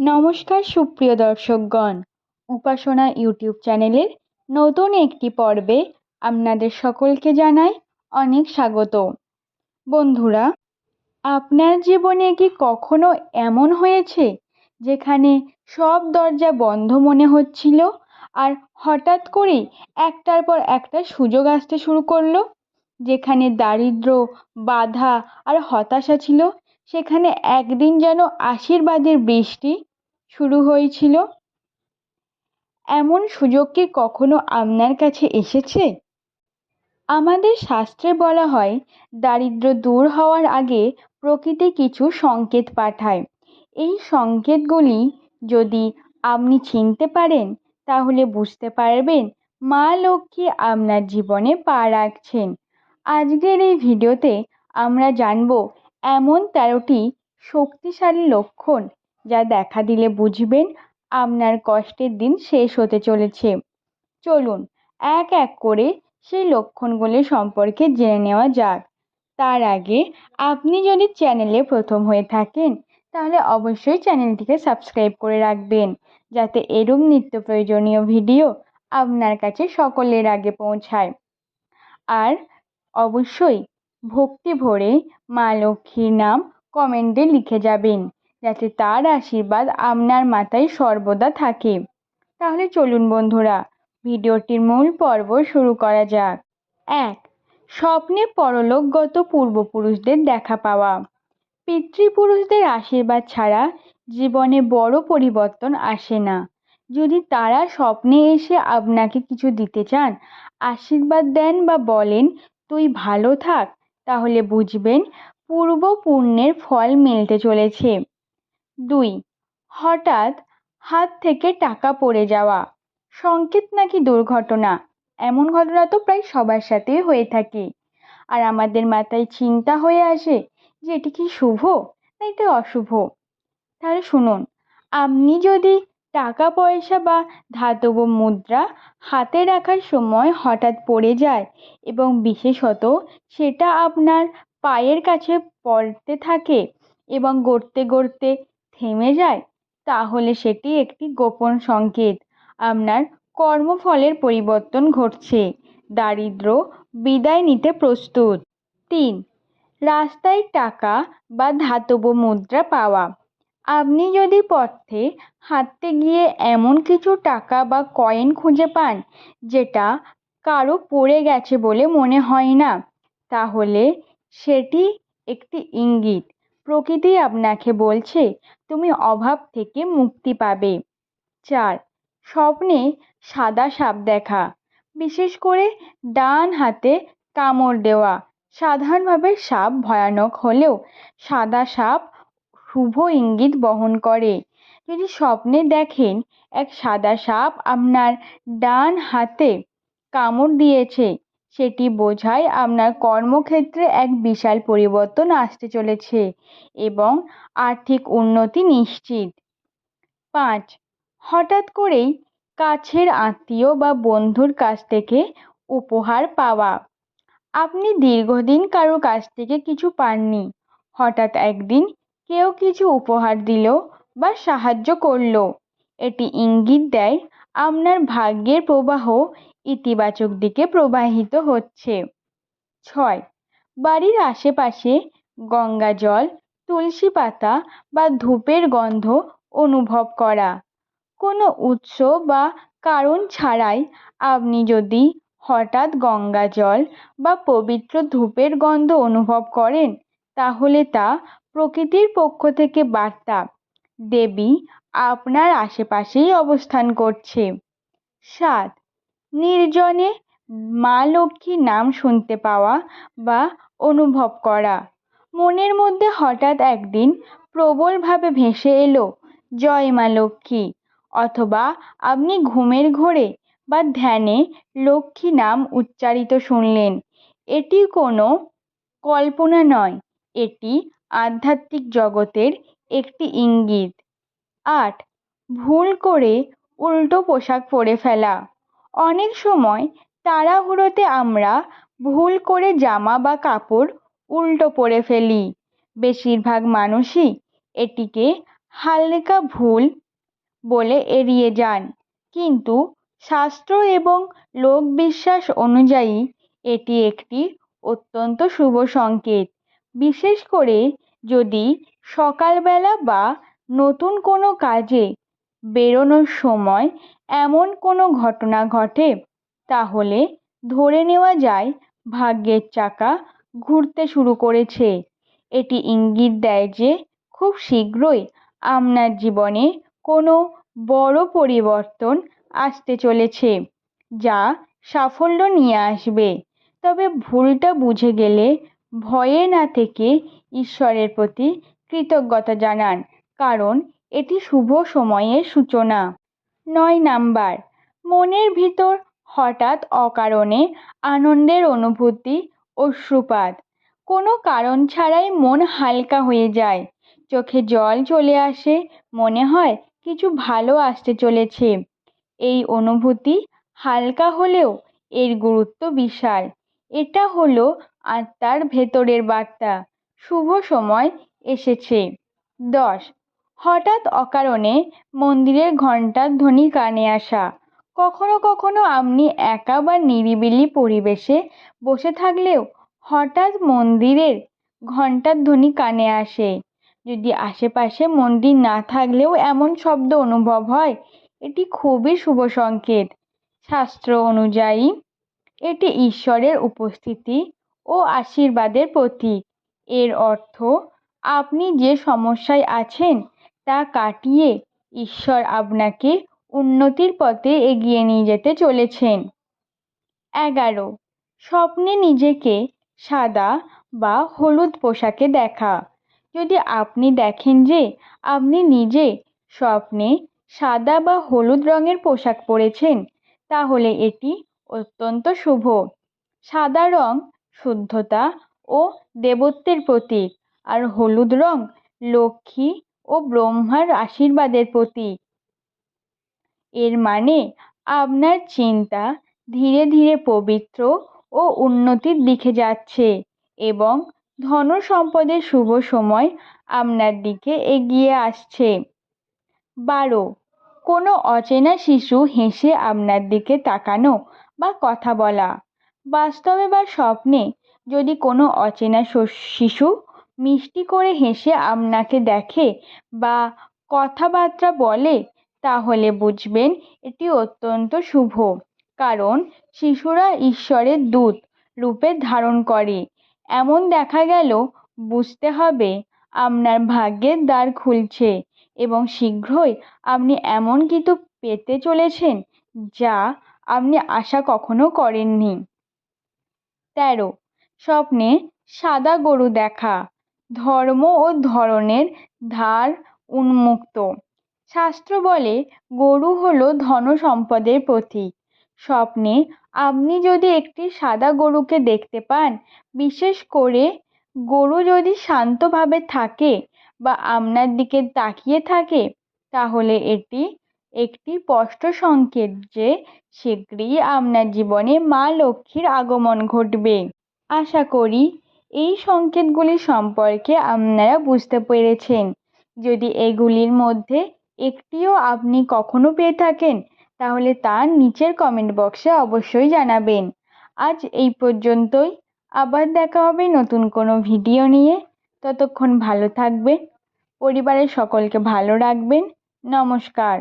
নমস্কার সুপ্রিয় দর্শকগণ। উপাসনা ইউটিউব চ্যানেলের নতুন একটি পর্বে আপনাদের সকলকে জানাই অনেক স্বাগত। বন্ধুরা, আপনার জীবনে কি কখনো এমন হয়েছে যেখানে সব দরজা বন্ধ মনে হচ্ছিল আর হঠাৎ করেই একটার পর একটা সুযোগ আসতে শুরু করল? যেখানে দারিদ্র, বাধা আর হতাশা ছিল, সেখানে একদিন যেন আশীর্বাদের বৃষ্টি শুরু হয়েছিল? এমন সুযোগ কি কখনো আপনার কাছে এসেছে? আমাদের শাস্ত্রে বলা হয়, দারিদ্র দূর হওয়ার আগে প্রকৃতি কিছু সংকেত পাঠায়। এই সংকেতগুলি যদি আপনি চিনতে পারেন, তাহলে বুঝতে পারবেন মা লক্ষ্মী আপনার জীবনে পা রাখছেন। আজকের এই ভিডিওতে আমরা জানব, এমন তেরোটি শক্তিশালী লক্ষণ যা দেখা দিলে বুঝবেন আপনার কষ্টের দিন শেষ হতে চলেছে। চলুন, এক এক করে সেই লক্ষণগুলি সম্পর্কে জেনে নেওয়া যাক। তার আগে আপনি যদি চ্যানেলে প্রথম হয়ে থাকেন, তাহলে অবশ্যই চ্যানেলটিকে সাবস্ক্রাইব করে রাখবেন, যাতে এরূপ নিত্য প্রয়োজনীয় ভিডিও আপনার কাছে সকলের আগে পৌঁছায়। আর অবশ্যই ভক্তি ভরে মা লক্ষ্মীর নাম কমেন্টে লিখে যাবেন। যাতে তার আশীর্বাদ আপনার মাথায় সর্বদা থাকে। তাহলে চলুন বন্ধুরা, ভিডিওটির মূল পর্ব শুরু করা যাক। এক, স্বপ্নে পরলোকগত পূর্বপুরুষদের দেখা পাওয়া। পিতৃপুরুষদের আশীর্বাদ ছাড়া জীবনে বড় পরিবর্তন আসে না। যদি তারা স্বপ্নে এসে আপনাকে কিছু দিতে চান, আশীর্বাদ দেন বা বলেন, তুই ভালো থাক, তাহলে বুঝবেন পূর্ব পুণ্যের ফল মিলতে চলেছে। দুই। হঠাৎ হাত থেকে টাকা পড়ে যাওয়া। সংকেত নাকি দুর্ঘটনা? এমন ঘটনা তো প্রায় সবার সাথেই হয়ে থাকে। আর আমাদের মাথায় চিন্তা হয়ে আসে যে এটি কি শুভ না এটা অশুভ? তাহলে শুনুন, আপনি যদি টাকা, পয়সা বা ধাতব মুদ্রা হাতে রাখার সময় হঠাৎ পড়ে যায় এবং বিশেষত সেটা আপনার পায়ের কাছে পড়তে থাকে এবং গড়তে গড়তে থেমে যায়, তাহলে সেটি একটি গোপন সংকেত। আপনার কর্মফলের পরিবর্তন ঘটছে। দারিদ্র বিদায় নিতে প্রস্তুত। তিন, রাস্তায় টাকা বা ধাতব মুদ্রা পাওয়া। আপনি যদি পথে হাঁটতে গিয়ে এমন কিছু টাকা বা কয়েন খুঁজে পান, যেটা কারও পড়ে গেছে বলে মনে হয় না, তাহলে সেটি একটি ইঙ্গিত। প্রকৃতি আপনাকে বলছে তুমি অভাব থেকে মুক্তি পাবে। চার, স্বপ্নে সাদা সাপ দেখা। বিশেষ করে ডান হাতে কামড় দেওয়া। সাধারণভাবে সাপ ভয়ানক হলেও সাদা সাপ শুভ ইঙ্গিত বহন করে। যদি স্বপ্নে দেখেন এক সাদা সাপ আপনার ডান হাতে কামড় দিয়েছে সেটি বোঝায় আপনার কর্মক্ষেত্রে এক বিশাল পরিবর্তন আসতে চলেছে এবং আর্থিক উন্নতি নিশ্চিত। পাঁচ, হঠাৎ করেই কাছের আত্মীয় বা বন্ধুর কাছ থেকে উপহার পাওয়া। আপনি দীর্ঘদিন কারও কাছ থেকে কিছু পাননি। হঠাৎ একদিন কেউ কিছু উপহার দিল বা সাহায্য করল। এটি ইঙ্গিত দেয় আপনার ভাগ্যের প্রবাহ ইতিবাচক দিকে প্রবাহিত হচ্ছে। ছয়, বাড়ির আশেপাশে গঙ্গা জল, তুলসী পাতা বা ধূপের গন্ধ অনুভব করা। কোনো উৎস বা কারণ ছাড়াই আপনি যদি হঠাৎ গঙ্গা জল বা পবিত্র ধূপের গন্ধ অনুভব করেন, তাহলে তা প্রকৃতির পক্ষ থেকে বার্তা। দেবী আপনার আশেপাশেই অবস্থান করছে। সাত, নির্জনে মা লক্ষ্মীর নাম শুনতে পাওয়া বা অনুভব করা। মনের মধ্যে হঠাৎ একদিন প্রবলভাবে ভেসে এলো, জয় মা লক্ষ্মী! অথবা, আপনি ঘুমের ঘোরে বা ধ্যানে লক্ষ্মী নাম উচ্চারিত শুনলেন। এটি কোনো কল্পনা নয়, এটি আধ্যাত্মিক জগতের একটি ইঙ্গিত। আট, ভুল করে উল্টো পোশাক পরে ফেলা। অনেক সময় তাড়াহুড়োতে আমরা ভুল করে জামা বা কাপড় উল্টো পরে ফেলি। বেশিরভাগ মানুষই এটিকে হালকা ভুল বলে এড়িয়ে যান। কিন্তু শাস্ত্র এবং লোকবিশ্বাস অনুযায়ী এটি একটি অত্যন্ত শুভ সংকেত। বিশেষ করে যদি সকালবেলা বা নতুন কোনো কাজে বেরোনোর সময় এমন কোনো ঘটনা ঘটে, তাহলে ধরে নেওয়া যায় ভাগ্যের চাকা ঘুরতে শুরু করেছে। এটি ইঙ্গিত দেয় যে খুব শীঘ্রই আপনার জীবনে কোনো বড় পরিবর্তন আসতে চলেছে, যা সাফল্য নিয়ে আসবে। তবে ভুলটা বুঝে গেলে ভয়ে না থেকে ঈশ্বরের প্রতি কৃতজ্ঞতা জানান, কারণ এটি শুভ সময়ের সূচনা। নয় নাম্বার, মনের ভিতর হঠাৎ অকারণে আনন্দের অনুভূতি অশ্রুপাত কোনো কারণ ছাড়াই মন হালকা হয়ে যায়। চোখে জল চলে আসে, মনে হয় কিছু ভালো আসতে চলেছে। এই অনুভূতি হালকা হলেও এর গুরুত্ব বিশাল। এটা হলো আত্মার ভেতরের বার্তা। শুভ সময় এসেছে। দশ। হঠাৎ অকারণে মন্দিরের ঘণ্টার ধ্বনি কানে আসা। কখনো কখনো আপনি একা বা নিরিবিলি পরিবেশে বসে থাকলেও হঠাৎ মন্দিরের ঘণ্টার ধ্বনি কানে আসে। যদি আশেপাশে মন্দির না থাকলেও এমন শব্দ অনুভব হয়, এটি খুবই শুভ সংকেত। শাস্ত্র অনুযায়ী, এটি ঈশ্বরের উপস্থিতি ও আশীর্বাদের প্রতীক। এর অর্থ, আপনি যে সমস্যায় আছেন, তা কাটিয়ে ঈশ্বর আপনাকে উন্নতির পথে এগিয়ে নিয়ে যেতে চলেছেন। এগারো, স্বপ্নে নিজেকে সাদা বা হলুদ পোশাকে দেখা। যদি আপনি দেখেন যে আপনি নিজে স্বপ্নে সাদা বা হলুদ রঙের পোশাক পরেছেন, তাহলে এটি অত্যন্ত শুভ। সাদা রং শুদ্ধতা ও দেবত্বের প্রতীক। আর হলুদ রং লক্ষ্মী ও ব্রহ্মার আশীর্বাদের প্রতীক। এর মানে আপনার চিন্তা ধীরে ধীরে পবিত্র ও উন্নতির দিকে যাচ্ছে এবং ধন সম্পদের শুভ সময় আপনার দিকে এগিয়ে আসছে। বারো। কোনো অচেনা শিশু হেসে আপনার দিকে তাকানো বা কথা বলা। বাস্তবে বা স্বপ্নে যদি কোনো অচেনা শিশু মিষ্টি করে হেসে আপনাকে দেখে বা কথাবার্তা বলে, তাহলে বুঝবেন এটি অত্যন্ত শুভ। কারণ শিশুরা ঈশ্বরের দূত রূপে ধারণ করে। এমন দেখা গেল, বুঝতে হবে আপনার ভাগ্যের দ্বার খুলছে এবং শীঘ্রই আপনি এমন কিছু পেতে চলেছেন যা আপনি আশা কখনো করেননি। তেরো। স্বপ্নে সাদা গরু দেখা। ধর্ম ও ধরনের ধার উন্মুক্ত। শাস্ত্র বলে, গরু হলো ধন সম্পদের প্রতীক। স্বপ্নে আপনি যদি একটি সাদা গরুকে দেখতে পান, বিশেষ করে গরু যদি শান্তভাবে থাকে বা আপনার দিকে তাকিয়ে থাকে, তাহলে এটি একটি স্পষ্ট সংকেত যে শীঘ্রই আপনার জীবনে মা লক্ষ্মীর আগমন ঘটবে। আশা করি এই সংকেতগুলি সম্পর্কে আপনারা বুঝতে পেরেছেন। যদি এগুলির মধ্যে একটিও আপনি কখনো পেয়ে থাকেন, তাহলে তার নিচের কমেন্ট বক্সে অবশ্যই জানাবেন। আজ এই পর্যন্তই। আবার দেখা হবে নতুন কোনো ভিডিও নিয়ে। ততক্ষণ ভালো থাকবেন। পরিবারের সকলকে ভালো রাখবেন। নমস্কার।